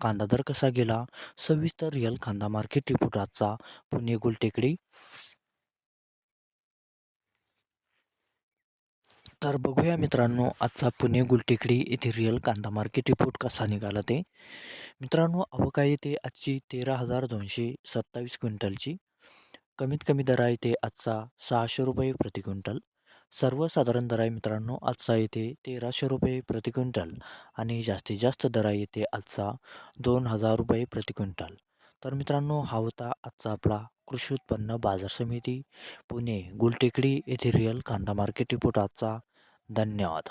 कांदा दर कसा गेला सविस्तर रिअल कांदा मार्केट रिपोर्ट आजचा. पुणे गुलटेकडी. तर बघूया मित्रांनो आजचा पुणे गुलटेकडी येथे रिअल कांदा मार्केट रिपोर्ट कसा निघाला ते. मित्रांनो अवका येथे ते आजची तेरा हजार दोनशे सत्तावीस क्विंटलची. कमीत कमी दर आहे ते आजचा सहाशे रुपये प्रति क्विंटल. सर्वसाधारण दर आहे मित्रांनो आजचा येते तेराशे रुपये प्रति क्विंटल आणि जास्तीत जास्त दर आहे येते आजचा दोन हजार रुपये प्रति क्विंटल. तर मित्रांनो हा होता आजचा आपला कृषी उत्पन्न बाजार समिती पुणे गुलटेकडी येथे रिअल कांदा मार्केट रिपोर्ट आजचा. धन्यवाद.